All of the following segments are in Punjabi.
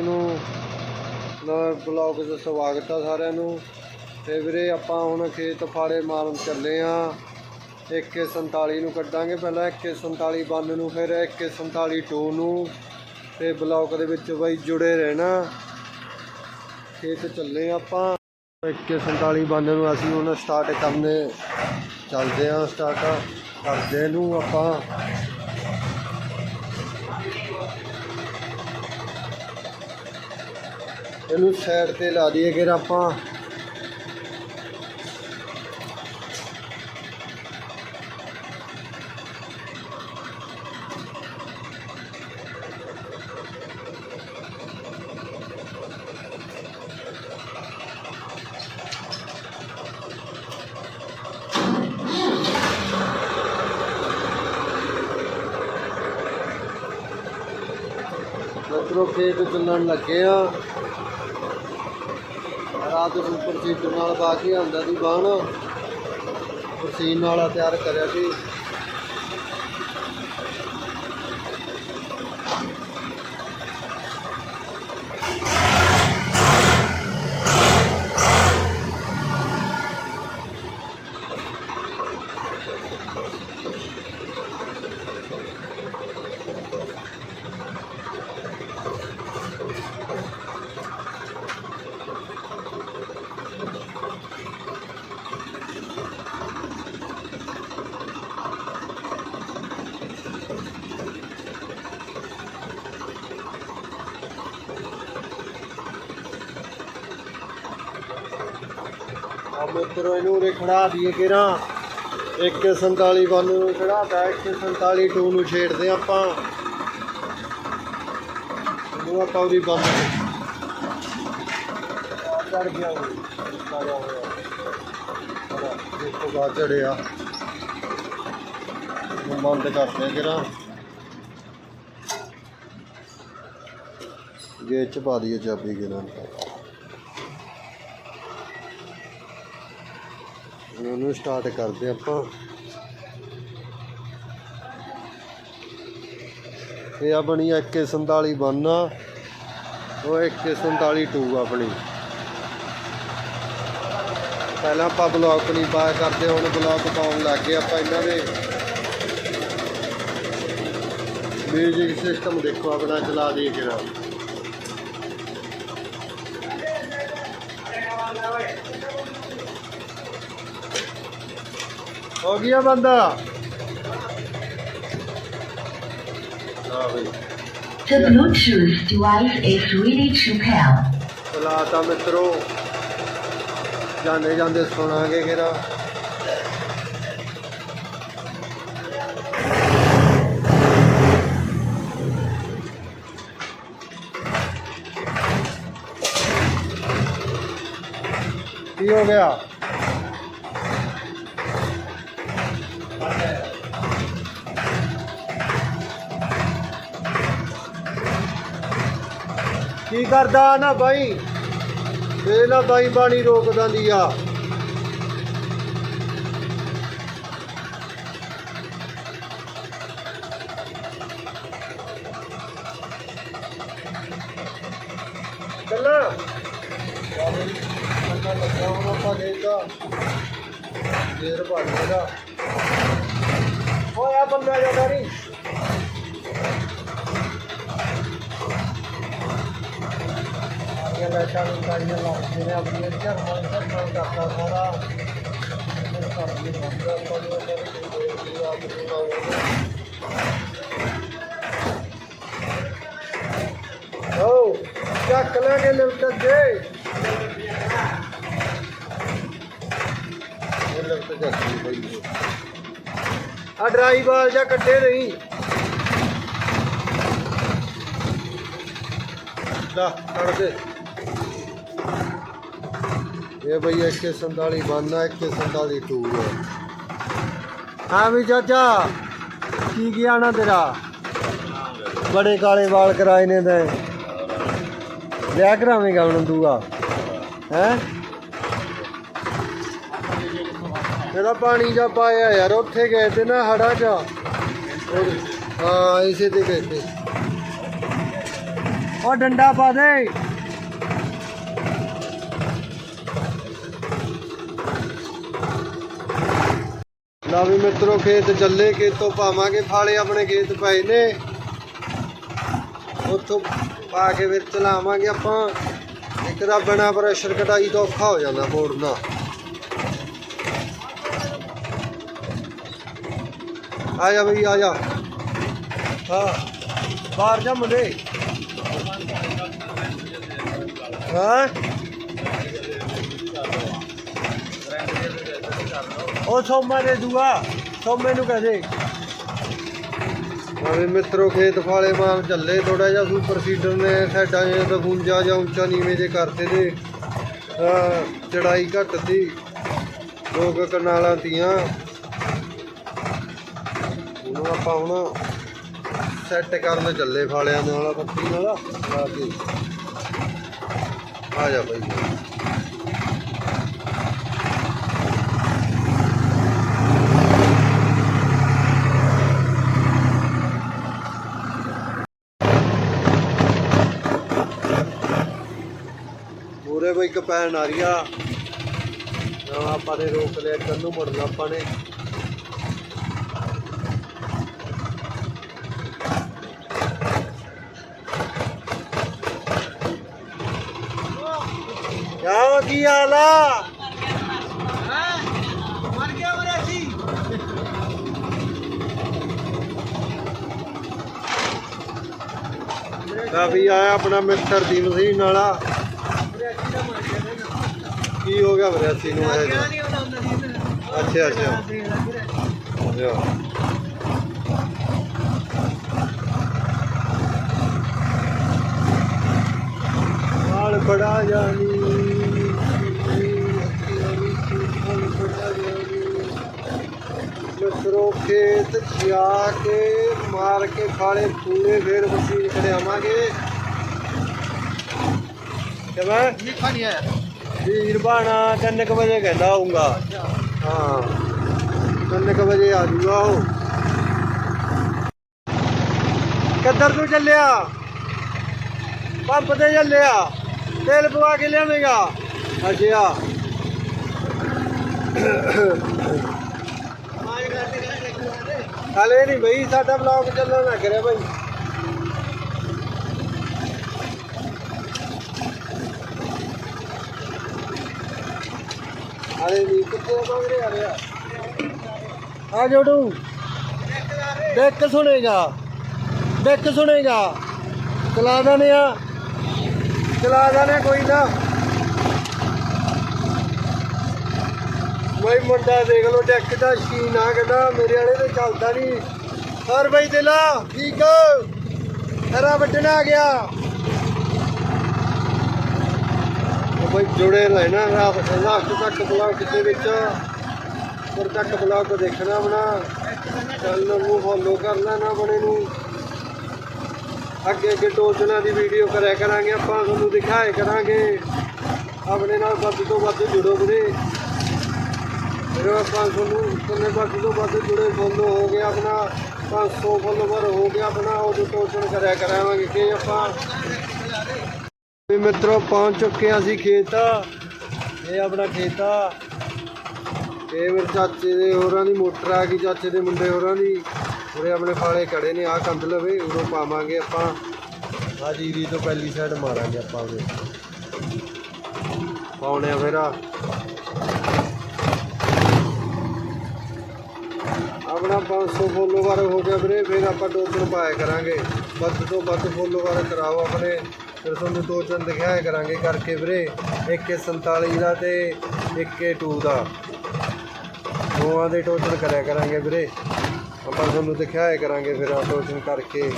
ਨੂੰ ਨਵੇਂ ਬਲੌਗ 'ਚ ਸਵਾਗਤ ਆ ਸਾਰਿਆਂ ਨੂੰ। ਤੇ ਵੀਰੇ ਆਪਾਂ ਹੁਣ ਖੇਤ ਫਾੜੇ ਮਾਰਨ ਚੱਲੇ ਆ। 2147 ਨੂੰ ਕੱਢਾਂਗੇ ਪਹਿਲਾਂ 2147 ਬੰਨ ਨੂੰ, ਫਿਰ 2147 2 ਨੂੰ। ਤੇ ਬਲੌਗ ਦੇ ਵਿੱਚ ਬਾਈ ਜੁੜੇ ਰਹਿਣਾ। ਖੇਤ ਚੱਲੇ ਆ ਆਪਾਂ। 2147 ਬੰਨ ਨੂੰ ਅਸੀਂ ਹੁਣ ਸਟਾਰਟ ਕਰਨੇ, ਚੱਲਦੇ ਆ ਸਟਾਰਟ ਕਰਦੇ ਨੂੰ ਆਪਾਂ। ਇਹਨੂੰ ਸਾਈਡ ਤੇ ਲਾ ਦਈਏ ਕਿ ਆਪਾਂ। ਮਤਲਬ ਖੇਤ ਚੱਲਣ ਲੱਗੇ ਆ। ਰਾਤ ਨੂੰ ਪ੍ਰਸੀਦ ਨਾਲ ਕੇ ਆਂਦਾ ਦੀ ਬਾਣ। ਪ੍ਰਸੀਨ ਨਾਲ ਤਿਆਰ ਕਰਿਆ ਸੀ। ਮਿੱਤਰੋ, ਇਹਨੂੰ ਉਰੇ ਖੜਾ ਦਈਏ ਕਿਰਾ 147 ਬੰਨ ਨੂੰ ਖੜਾਤਾ 147 2 ਨੂੰ ਛੇੜਦੇ ਆਪਾਂ। ਇਹਨੂੰ ਆਪਾਂ ਉਹਦੀ ਬੰਦ ਚੜ ਗਿਆ ਉਹ ਸਾਰਾ ਹੋਇਆ ਦੇਖੋ ਗਾ ਚੜਿਆ ਬੰਦ ਕਰਦੇ ਕਿਰਾ ਗੇਟ ਚ ਪਾ ਦਈਏ ਚਾਬੀ ਕਿਰਾ ਉਹਨੂੰ ਸਟਾਰਟ ਕਰਦੇ ਆਪਾਂ। ਇਹ ਆਪਣੀ 147 ਬੰਨਾ। ਉਹ 147 2 ਆਪਣੀ। ਪਹਿਲਾਂ ਆਪਾਂ ਬਲੌਕ ਨਹੀਂ ਪਾਇਆ ਕਰਦੇ, ਹੁਣ ਬਲੌਕ ਪਾਉਣ ਲੱਗ ਗਏ ਆਪਾਂ ਇਹਨਾਂ ਦੇ। ਮਿਊਜ਼ਿਕ ਸਿਸਟਮ ਦੇਖੋ ਆਪਣਾ, ਚਲਾ ਦਈਏ ਕਿਰਾ ਹੋ ਗਿਆ ਬੰਦਾ ਹਾਂ ਬਈ The Bluetooth device is ready to pair. ਚਲਾਤਾ ਮਿੱਤਰੋ ਜਾਂਦੇ ਜਾਂਦੇ ਸੁਣਾਂਗੇ ਕਿਰਾ ਕੀ ਹੋ ਗਿਆ ਕੀ ਕਰਦਾ ਨਾ ਬਾਈ? ਇਹ ਨਾ ਬਾਈ ਬਾਣੀ ਰੋਕ ਦਿੰਦੀ ਆ। ਚੱਲਾ। ਕੰਨਾ ਲੱਗਾ ਆਪਾਂ ਦੇਖਦਾ ਦੇਰ ਭਾੜੇਗਾ ਓਏ ਆ ਬੰਦਾ ਜਾਂਦਾ ਨਹੀਂ ਲਾਈਟਾਂ ਨੂੰ ਕਾਈਆਂ ਲਾਉਂਦੇ। ਨੇ ਆਪਣੀ ਝਰਮਣ ਝਰਮਣ ਕਰਦਾ ਸਾਰਾ। ਫਿਰ ਚੱਕ ਲਾਂਗੇ ਲਿਫਟ ਜੇ ਇਹ ਲਿਫਟ ਚੱਕੀ ਆ ਡਰਾਈਵਰ ਜਾਂ ਕੱਢੇ ਨਹੀਂ ਦਾ ਕੱਢ ਦੇ। ਇਹ ਬਈ 147 ਬੰਨਾ 147 ਟੂ ਹੈ ਹਾਂ ਵੀ ਚਾਚਾ, ਕੀ ਗਿਆ ਨਾ ਤੇਰਾ? ਬੜੇ ਕਾਲੇ ਵਾਲ ਕਰਾਏ ਨੇ ਤੇ। ਵਿਆਹ ਕਰਾਵੇਂਗਾ ਹੁਣ ਦੂਆ, ਹੈ? ਇਹਦਾ ਪਾਣੀ ਜਾ ਪਾਇਆ ਯਾਰ, ਉੱਥੇ ਗਏ ਤੇ ਨਾ ਹੜਾ ਚ। ਹਾਂ, ਇਸੇ ਤੇ ਗਏ ਤੇ। ਉਹ ਡੰਡਾ ਪਾ ਦੇ। ਲਾ ਵੀ ਮਿੱਤਰੋ, ਖੇਤ ਚੱਲੇ, ਖੇਤੋਂ ਪਾਵਾਂਗੇ ਫਾਲੇ ਆਪਣੇ ਖੇਤ ਪਏ ਨੇ। ਉੱਥੋਂ ਪਾ ਕੇ ਫਿਰ ਚਲਾਵਾਂਗੇ ਆਪਾਂ। ਇੱਕ ਦਾ ਬਿਨਾ ਪ੍ਰੈਸ਼ਰ ਕਟਾਈ ਤੋਂ ਔਖਾ ਹੋ ਜਾਂਦਾ ਮੋੜਨਾ। ਆ ਜਾ ਬਈ, ਆ ਜਾ। ਹਾਂ, ਬਾਹਰ ਜਾ ਮੁੰਡੇ। ਹਾਂ? ਉਹ ਸੋਮਾ ਦੇ ਦੂਆ, ਸੋਮੇ ਨੂੰ ਕਹਦੇ ਆਵੇ ਮਿੱਤਰੋ ਖੇਤ ਫਾਲੇ ਮਾਰ ਚੱਲੇ ਥੋੜਾ ਜਿਹਾ ਸੁਪਰ ਸੀਡਰ ਨੇ, ਸਾਡਾ ਜਿਹਾ ਤਾਂ ਗੁੰਜਾ ਜਾਂ ਉੱਚਾ ਨੀਵੇਂ ਜੇ ਕਰਤੇ ਤੇ ਚੜਾਈ ਘੱਟ ਸੀ। ਲੋਕ ਕਨਾਲਾਂ ਤੀਆਂ। ਹੁਣ ਆਪਾਂ ਹੁਣ ਸੈੱਟ ਕਰਨ ਚੱਲੇ ਫਾਲਿਆਂ ਨਾਲ, ਪੱਤੀ ਨਾਲ। ਆ ਜਾ ਬਈ। ਮੂਰੇ ਇੱਕ ਕਪੈਨ ਆ ਰਹੀ ਆ। ਨਾ ਆਪਾਂ ਨੇ ਰੋਕ ਲਿਆ ਇੱਧਰ ਨੂੰ ਮੁੜਨਾ ਆਪਾਂ ਨੇ। ਕਿਆ, ਕੀ ਹਾਲ ਆ? ਕਾਫੀ ਆਇਆ ਆਪਣਾ ਮਿੱਤਰ ਦੀ ਮਸ਼ੀਨ ਵਾਲਾ ਕੀ ਹੋ ਗਿਆ ਵਿਰਾਸੀ ਨੂੰ ਇਹ ਅੱਛਾ ਅੱਛਾ। ਅੱਛਾ। ਨਾਲ ਬੜਾ ਜਾਨੀ ਮਿੱਤਰੋ ਖੇਤ ਜਾ ਕੇ ਮਾਰ ਕੇ ਖਾਲੇ ਪੂਰੇ ਫੇਰ ਮਸ਼ੀਨ ਕਰਿਆਵਾਂਗੇ ਕਿਵੇਂ? ਨਹੀਂ ਆਇਆ। ਵੀਰ ਬਾਣਾ 3 ਵਜੇ ਕਹਿੰਦਾ ਆਉਂਗਾ ਹਾਂ 3 ਵਜੇ ਆ ਜੂਗਾ ਉਹ। ਕਿੱਧਰ ਨੂੰ ਚੱਲਿਆ? ਪੰਪ ਤੇ ਚੱਲਿਆ। ਤੇਲ ਪਵਾ ਕੇ ਲਿਆਵੇਂਗਾ। ਅੱਛਾ। ਹਲੇ ਨਹੀਂ ਬਈ ਸਾਡਾ ਬਲੌਗ ਚੱਲਣ ਲੱਗ ਰਿਹਾ ਬਈ। ਹਲੇ ਨਹੀਂ ਕਿੱਥੇ ਪਹੁੰਚ ਰਿਹਾ ਰਿਹਾ? ਆ ਜੋੜੂ ਦੇਖ ਸੁਣੇਗਾ ਦੇਖ ਸੁਣੇਗਾ ਚਲਾ ਦਨੇ ਆ। ਚਲਾ ਦਨੇ ਕੋਈ ਨਾ। ਬਈ ਮੁੰਡਾ ਦੇਖ ਲੋ ਡੈਕ ਦਾ ਸ਼ੀਨ ਆ ਕਹਿੰਦਾ, ਮੇਰੇ ਵਾਲੇ ਤੇ ਚੱਲਦਾ ਨਹੀਂ ਹੋਰ ਬਈ ਦਿਲਾ, ਠੀਕ ਹਰਾ ਵੱਢਣ ਆ ਗਿਆ। ਕੋਈ ਜੁੜੇ ਰਹਿਣਾ ਰਾਤ ਲਾਸਟ ਤੱਕ ਬਲੌਗ ਦੇ ਵਿੱਚ। ਪਰ ਤੱਕ ਬਲੌਗ ਦੇਖਣਾ ਬਣਾ ਚੈਨਲ ਨੂੰ ਫੋਲੋ ਕਰ ਲੈਣਾ ਬਣੇ ਨੂੰ। ਅੱਗੇ ਅੱਗੇ ਟੋਚਨਾ ਦੀ ਵੀਡੀਓ ਕਰਿਆ ਕਰਾਂਗੇ, ਆਪਾਂ ਤੁਹਾਨੂੰ ਦਿਖਾਏ ਕਰਾਂਗੇ। ਆਪਣੇ ਨਾਲ ਵੱਧ ਤੋਂ ਵੱਧ ਜੁੜੋ ਵੀਰੇ। ਫਿਰ ਆਪਾਂ ਤੁਹਾਨੂੰ ਕਿੰਨੇ ਵੱਧ ਤੋਂ ਵੱਧ ਜੁੜੇ ਫੋਲੋ ਹੋ ਗਿਆ ਆਪਣਾ। 500 ਫੋਲੋਵਰ ਹੋ ਗਿਆ ਆਪਣਾ ਉਹ ਟੋਚਨ ਕਰਿਆ ਕਰਾਂਗੇ ਕਿ ਆਪਾਂ ਵੀ ਮਿੱਤਰੋ, ਪਹੁੰਚ ਚੁੱਕੇ ਹਾਂ ਅਸੀਂ ਖੇਤ। ਇਹ ਆਪਣਾ ਖੇਤ ਆ। ਇਹ ਮੇਰੇ ਚਾਚੇ ਦੇ ਹੋਰਾਂ ਦੀ ਮੋਟਰ ਆ ਗਈ, ਚਾਚੇ ਦੇ ਮੁੰਡੇ ਹੋਰਾਂ ਦੀ। ਉਰੇ ਆਪਣੇ ਫਾਲੇ ਖੜੇ ਨੇ ਆ ਕੰਦ ਲਵੇ, ਉਰੋਂ ਪਾਵਾਂਗੇ ਆਪਾਂ। ਆ ਜੀਰੀ ਤੋਂ ਪਹਿਲੀ ਸਾਈਡ ਮਾਰਾਂਗੇ ਆਪਾਂ ਉਹਦੇ ਪਾਉਣੇ ਆ ਫਿਰ ਆ। ਆਪਣਾ 500 ਫੋਲੋਵਰ ਹੋ ਗਿਆ ਵੀਰੇ, ਫਿਰ ਆਪਾਂ ਟੋਕਨ ਪਾਇਆ ਕਰਾਂਗੇ। ਵੱਧ ਤੋਂ ਵੱਧ ਫੋਲੋਵਰ ਕਰਾਓ ਆਪਣੇ। ਫਿਰ ਤੁਹਾਨੂੰ ਟੋਕਨ ਦਿਖਾਇਆ ਕਰਾਂਗੇ ਕਰਕੇ ਵੀਰੇ 147 ਦਾ ਤੇ 1K2 ਦਾ। ਦੋਵਾਂ ਦੇ ਟੋਕਨ ਕਰਿਆ ਕਰਾਂਗੇ ਵੀਰੇ। ਆਪਾਂ ਤੁਹਾਨੂੰ ਦਿਖਾਇਆ ਕਰਾਂਗੇ ਫਿਰ ਆ ਟੋਕਨ ਕਰਕੇ।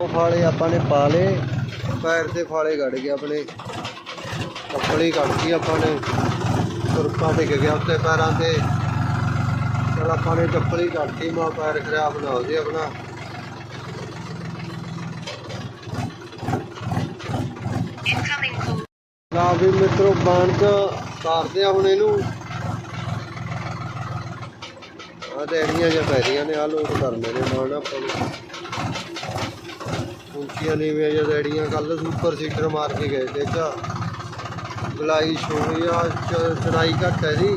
ਉਹ ਫਾਲੇ ਆਪਾਂ ਨੇ ਪਾ ਲਏ, ਪੈਰ ਤੇ ਫਾਲੇ ਗੜ ਗਏ ਆਪਣੇ। ਕੱਪੜੇ ਕੱਢਤੀ ਆਪਾਂ ਨੇ। ਸੁਰਖਾ ਡਿੱਗ ਗਿਆ ਉੱਤੇ ਪੈਰਾਂ ਤੇ। ਆਪਾਂ ਨੇ ਚੱਪਲੀ ਕੱਢਤੀ ਮਾ ਪੈਰ ਖਰਾਬ ਨਾ ਹੋ ਜੇ ਆਪਣਾ। ਨਾ ਵੀ ਮਿੱਤਰੋ ਬਾਣ ਚ ਤਾਰਦੇ ਆ ਹੁਣ ਇਹਨੂੰ। ਆ ਦੇੜੀਆਂ ਜਾਂ ਪੈ ਰਹੀਆਂ ਨੇ ਆ ਲੋਡ ਕਰਨੇ ਨੇ ਨਾਲ ਆਪਾਂ ਨੂੰ। ਉੱਚੀਆਂ ਨੀਵੀਆਂ ਜਾਂ ਦੇੜੀਆਂ ਕੱਲ ਸੁਪਰ ਸੀਟਰ ਮਾਰ ਕੇ ਗਏ ਤੇ ਚਾ ਗਲਾਈ ਸ਼ੋਈ ਆ ਚੜਾਈ ਘੱਟ ਹੈ ਜੀ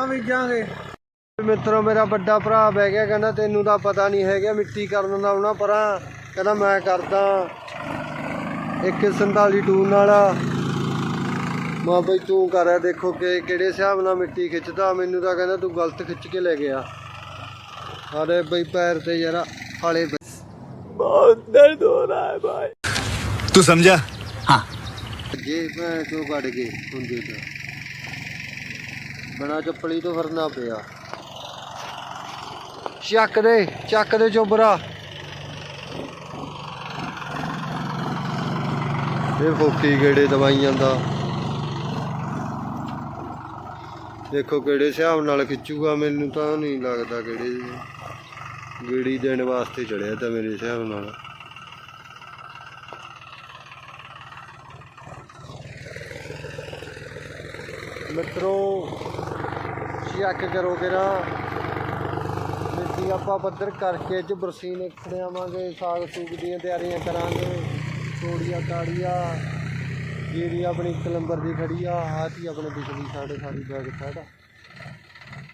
ਗਾਂ ਬੀਜਾਂਗੇ। ਮਿੱਤਰੋ ਮੇਰਾ ਵੱਡਾ ਭਰਾ ਬਹਿ ਗਿਆ ਕਹਿੰਦਾ ਤੈਨੂੰ ਤਾਂ ਪਤਾ ਨਹੀਂ ਹੈਗਾ ਮਿੱਟੀ ਕਰਨ ਦਾ ਆਉਣਾ ਪਰਾਂ। ਕਹਿੰਦਾ ਮੈਂ ਕਰਦਾ 147 ਟੂਨ ਨਾਲ। ਮਾਂ ਬਈ ਤੂੰ ਕਰ ਦੇਖੋ ਕਿ ਕਿਹੜੇ ਹਿਸਾਬ ਨਾਲ ਮਿੱਟੀ ਖਿੱਚਦਾ। ਮੈਨੂੰ ਤਾਂ ਕਹਿੰਦਾ ਤੂੰ ਗਲਤ ਖਿੱਚ ਕੇ ਲੈ ਗਿਆ। ਅਰੇ ਬਈ ਪੈਰ ਤੇ ਯਾਰ ਹਾਲੇ ਬਹੁਤ ਦਰਦ ਹੋ ਰਹਾ ਹੈ ਭਾਈ। ਤੂੰ ਸਮਝਾ ਹਾਂ। ਜੇ ਮੈਂ ਤੂੰ ਕੱਢ ਗਏ ਹੁੰਦੇ ਤਾਂ। ਬਣਾ ਚੱਪਲੀ ਤੋਂ ਫਰਨਾ ਪਿਆ। ਚੱਕ ਦੇ ਚੱਕ ਦੇ ਚੋਬਰਾ। ਇਹ ਫੋਕੀ ਗੇੜੇ ਦਵਾਈਆਂ ਦਾ? ਦੇਖੋ ਕਿਹੜੇ ਹਿਸਾਬ ਨਾਲ ਖਿੱਚੂਗਾ, ਮੈਨੂੰ ਤਾਂ ਨਹੀਂ ਲੱਗਦਾ ਕਿਹੜੇ ਗੇੜੀ ਦੇਣ ਵਾਸਤੇ ਚੜਿਆ ਤਾਂ ਮੇਰੇ ਹਿਸਾਬ ਨਾਲ। ਮਿੱਤਰੋ ਚੈੱਕ ਕਰੋ ਨਾ ਮਿੱਟੀ ਆਪਾਂ ਪੱਧਰ ਕਰਕੇ ਚ ਬਰਸੀਨ ਖੜਿਆਵਾਂਗੇ ਸਾਗ ਸੂਗ ਦੀਆਂ ਤਿਆਰੀਆਂ ਕਰਾਂਗੇ। ਤੋੜੀਆਂ, ਤਾੜੀਆਂ, ਜਿਹੜੀ ਆਪਣੀ ਇੱਕ ਨੰਬਰ ਦੀ ਖੜੀ ਆ, ਆਹ ਆਪਣੇ ਬਿਜਲੀ ਸਾਡੇ ਸਾਰੀ ਬੈਗ ਸਾਡਾ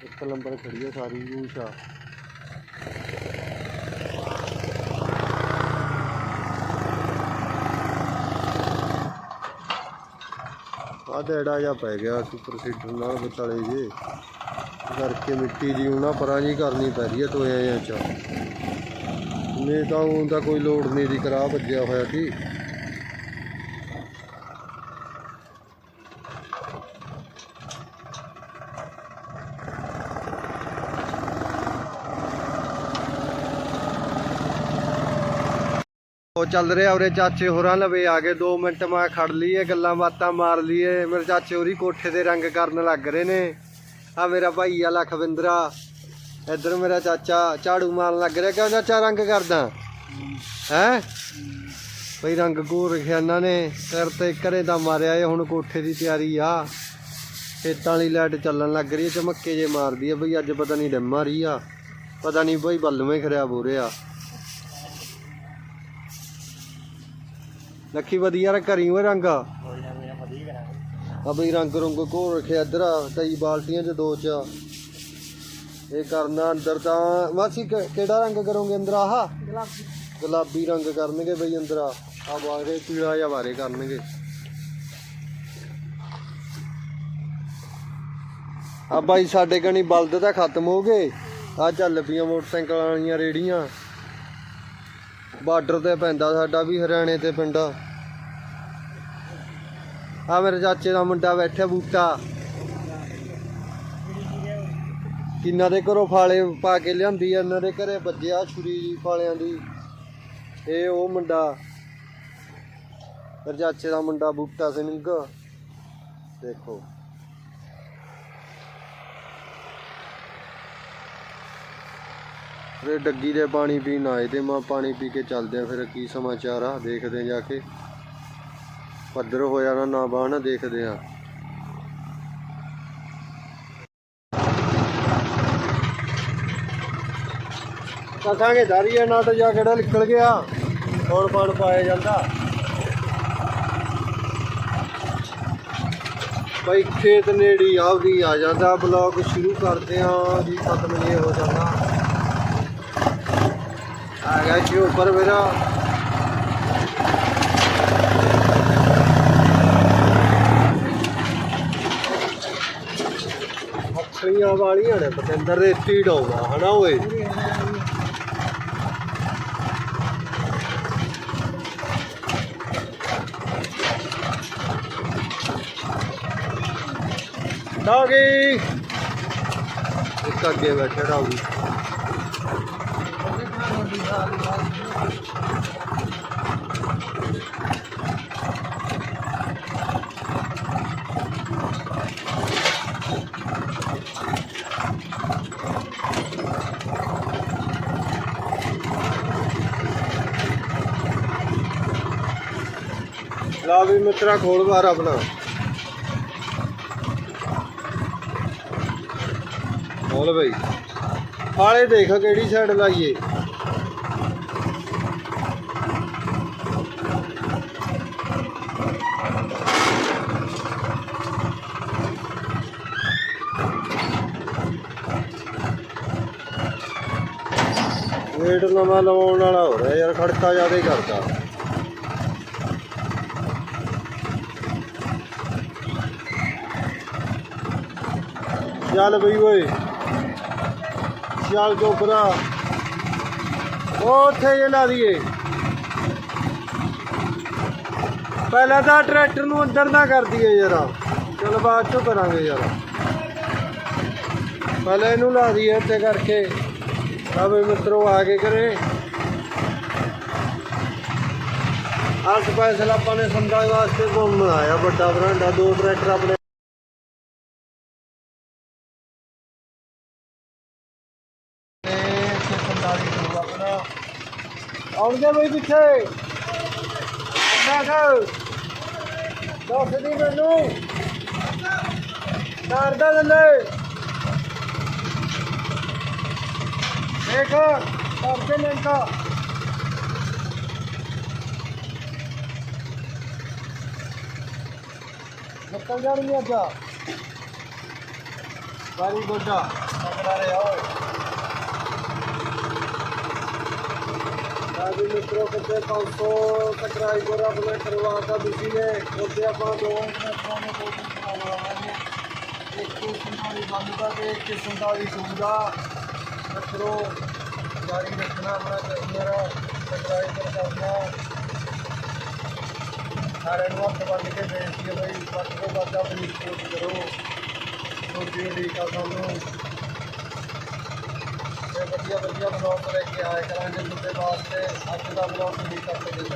ਇੱਕ ਨੰਬਰ ਖੜੀ ਆ ਸਾਰੀ ਊਸ਼ਾ ਆ ਡੇੜਾ ਜਾਂ ਪੈ ਗਿਆ, ਸੁਪਰ ਸੀਡਰ ਨਾਲ ਵਿਚਾਲੇ ਜੇ। ਕਰਕੇ ਮਿੱਟੀ ਦੀ ਉਹਨਾਂ ਪਰਾਂ ਜੀ ਕਰਨੀ ਪੈ ਰਹੀ ਹੈ ਟੋਇਆਂ ਜਾਂ ਚ। ਨਹੀਂ ਤਾਂ ਉਹ ਤਾਂ ਕੋਈ ਲੋੜ ਨਹੀਂ ਦੀ ਕਰਾ ਵੱਜਿਆ ਹੋਇਆ ਸੀ। ਉਹ ਚੱਲ ਰਿਹਾ ਉਰੇ ਚਾਚੇ ਹੋਰਾਂ ਲਵੇ ਆ ਗਏ 2 ਮਿੰਟ ਮੈਂ ਖੜ ਲਈਏ, ਗੱਲਾਂ ਬਾਤਾਂ ਮਾਰ ਲਈਏ। ਮੇਰੇ ਚਾਚੇ ਹੋਰੀ ਕੋਠੇ ਦੇ ਰੰਗ ਕਰਨ ਲੱਗ ਰਹੇ ਨੇ। ਆ ਮੇਰਾ ਭਾਈ ਆ ਲਖਵਿੰਦਰਾ। ਇੱਧਰ ਮੇਰਾ ਚਾਚਾ ਝਾੜੂ ਮਾਰਨ ਲੱਗ ਰਿਹਾ। ਕਿਉਂ ਚਾਚਾ ਰੰਗ ਕਰਦਾ? ਹੈ? ਭਈ ਰੰਗ ਘੂਰ ਰੱਖਿਆ ਇਹਨਾਂ ਨੇ। ਸਿਰ ਤੇ ਘਰੇ ਦਾ ਮਾਰਿਆ ਇਹ ਹੁਣ ਕੋਠੇ ਦੀ ਤਿਆਰੀ ਆ। ਖੇਤਾਂ ਵਾਲੀ ਲਾਈਟ ਚੱਲਣ ਲੱਗ ਰਹੀ ਹੈ ਚਮੱਕੇ ਜੇ ਮਾਰਦੀ ਆ ਬਈ ਅੱਜ ਪਤਾ ਨਹੀਂ ਡਿੰਮ ਆ ਰਹੀ ਆ। ਪਤਾ ਨਹੀਂ ਬਈ ਬੱਲਵੇਂ ਖਰਾਬ ਹੋ ਰਿਹਾ ਲੱਖੀ ਵਧੀਆ ਰ ਕਰੀ ਹੋਏ ਰੰਗ ਆ ਬਈ ਰੰਗ ਰੰਗ ਕੋ ਰੱਖਿਆ ਇੱਧਰ ਕਈ ਬਾਲਟੀਆਂ ਚ ਦੋ ਚ। ਇਹ ਕਰਨਾ ਅੰਦਰ ਤਾਂ ਮਾਸੀ ਕਿਹੜਾ ਰੰਗ ਕਰੋਗੇ ਅੰਦਰ ਆਹ? ਗੁਲਾਬੀ। ਰੰਗ ਕਰਨਗੇ ਬਈ ਅੰਦਰ ਆ। ਆ ਬਾਰੇ ਪੀਲਾ ਜਾਂ ਬਾਰੇ ਕਰਨਗੇ। ਆ ਬਾਈ ਸਾਡੇ ਕਣੀ ਬਲਦ ਤਾਂ ਖਤਮ ਹੋ ਗਏ। ਆ ਚੱਲ ਪਈਆਂ ਮੋਟਰਸਾਈਕਲ ਵਾਲੀਆਂ ਰੇੜੀਆਂ। ਬਾਰਡਰ ਤੇ ਪੈਂਦਾ ਸਾਡਾ ਵੀ ਹਰਿਆਣੇ ਤੇ ਪਿੰਡ। ਆ ਮੇਰੇ ਚਾਚੇ ਦਾ ਮੁੰਡਾ ਬੈਠਿਆ ਬੂਟਾ। ਕਿੰਨਾ ਦੇ ਘਰੋਂ ਫਾਲੇ ਪਾ ਕੇ ਲਿਆਂਦੀ ਆ, ਇਹਨਾਂ ਦੇ ਘਰੇ ਵੱਜਿਆ ਛੁਰੀ ਜੀ ਫਾਲਿਆਂ ਦੀ। ਇਹ ਉਹ ਮੁੰਡਾ। ਮੇਰੇ ਚਾਚੇ ਦਾ ਮੁੰਡਾ ਬੂਟਾ ਸਿੰਘ। ਦੇਖੋ। ਫਿਰ ਡੱਗੀ ਦੇ ਪਾਣੀ ਪੀਣ ਆਏ ਤੇ ਮੈਂ ਪਾਣੀ ਪੀ ਕੇ ਚੱਲਦੇ ਆ, ਫਿਰ ਕੀ ਸਮਾਚਾਰ ਆ? ਦੇਖਦੇ ਜਾ ਕੇ। ਪੱਧਰ ਹੋ ਜਾਣਾ ਨਾ ਬਾਣ ਦੇਖਦੇ ਆ। ਕਸਾਂਗੇ ਧਾਰੀਆ ਨਾਟ ਜਾ ਕਿਹੜਾ ਨਿਕਲ ਗਿਆ। ਕੌਣ ਪਾਣ ਪਾਇਆ ਜਾਂਦਾ। ਬਈ, ਖੇਤ ਨੇੜੀ ਆਵਦੀ ਆ ਜਾਂਦਾ। ਬਲੌਗ ਸ਼ੁਰੂ ਕਰਦੇ ਆ, ਜੀ ਖਤਮ ਨਹੀਂ ਹੋ ਜਾਂਦਾ। ਆ ਗਿਆ ਜੀ, ਉੱਪਰ ਮੇਰਾ। ਮੱਖੀਆਂ ਵਾਲੀਆਂ ਨੇ ਪਤੰਦਰ ਰੇਤੀ ਡਾਉਂਦਾ ਹਨਾ ਓਏ? ਡੌਗੀ! ਇੱਕ ਅੱਗੇ ਬੈਠਾ ਡੌਗੀ। ਲਾ ਖੋਲ ਬਾਹਰ ਆਪਣਾ। ਖੋਲ ਬਈ। ਆਲੇ ਦੇਖ ਕਿਹੜੀ ਸਾਈਡ ਲਾਈਏ। ਵੇਟ ਨਵਾਂ ਲਵਾਉਣ ਵਾਲਾ ਹੋ ਰਿਹਾ ਯਾਰ, ਖੜਕਾ ਜ਼ਿਆਦਾ ਕਰਦਾ। ਚੱਲ ਬਈ ਓਏ। ਚੱਲ ਚੋਪਰਾ ਉੱਥੇ ਜੇ ਲਾ ਦਈਏ। ਪਹਿਲਾਂ ਤਾਂ ਟਰੈਕਟਰ ਨੂੰ ਅੰਦਰ ਨਾ ਕਰ ਦਈਏ ਜਰਾ ਚਲ ਬਾਅਦ ਚੋਂ ਕਰਾਂਗੇ ਯਾਰ। ਪਹਿਲਾਂ ਇਹਨੂੰ ਲਾ ਦਈਏ ਉੱਤੇ ਕਰਕੇ। ਆ ਬਈ ਮਿੱਤਰੋ, ਆ ਕੇ ਕਰੇ ਆਹ ਸਪੈਸ਼ਲ ਆਪਾਂ ਨੇ ਸੰਦਾਂ ਵਾਸਤੇ ਕੋਲ ਬਣਾਇਆ ਵੱਡਾ ਬਰਾਂਡਾ। ਦੋ ਟਰੈਕਟਰ ਆਪਣੇ 145 ਤੋਂ ਬਈ ਪਿੱਛੇ। ਮੈਂ ਕਹ, ਦੱਸ ਦੀ ਮੈਨੂੰ। ਕਰਦਾ ਥੱਲੇ ਦੇਖ ਕਰਦੇ ਲੈਂਦਾ ਨਿਕਲ ਜਾਣਗੇ ਅੱਜ। ਵਾਰੀ ਗੋਡਾ। ਪਕੜਾ ਰਿਹਾ, ਓਏ। ਰਾਜੀ ਮਿੱਤਰੋ ਕਿਤੇ 500 ਸਬਸਕ੍ਰਾਈਬਰ ਆਪਣੇ ਕਰਵਾਤਾ ਤੁਸੀਂ ਨੇ। ਉੱਥੇ ਆਪਾਂ ਦੋ ਮਿੰਟਾਂ ਨੂੰ ਦੋ ਦਿਨ ਕਰਾਵਾਂਗੇ ਇੱਕ ਸੰਤਾਲੀ ਬੰਦ ਦਾ ਤੇ ਇੱਕ ਸੰਤਾਲੀ ਸੂਦਾ ਮਿੱਤਰੋ, ਜਾਰੀ ਰੱਖਣਾ ਆਪਣਾ ਚੈਨਲ ਸਬਸਕ੍ਰਾਈਬਰ ਕਰਨਾ। ਸਾਰਿਆਂ ਨੂੰ ਹੱਥ ਬੰਨ ਕੇ ਬੇਨਤੀ ਹੈ ਬਈ ਵੱਧ ਤੋਂ ਵੱਧ ਆਪਣੀ ਸਪੋਰਟ ਕਰੋ। ਛੋਟੀ ਵੱਡੀ ਸਾਨੂੰ ਵਧੀਆ ਵਧੀਆ ਬਲੌਗ ਲੈ ਕੇ ਆਇਆ ਕਰਾਂਗੇ ਤੁਹਾਡੇ ਵਾਸਤੇ। ਅੱਜ ਦਾ ਬਲੌਗ ਨਹੀਂ ਕਰ ਸਕਦੇ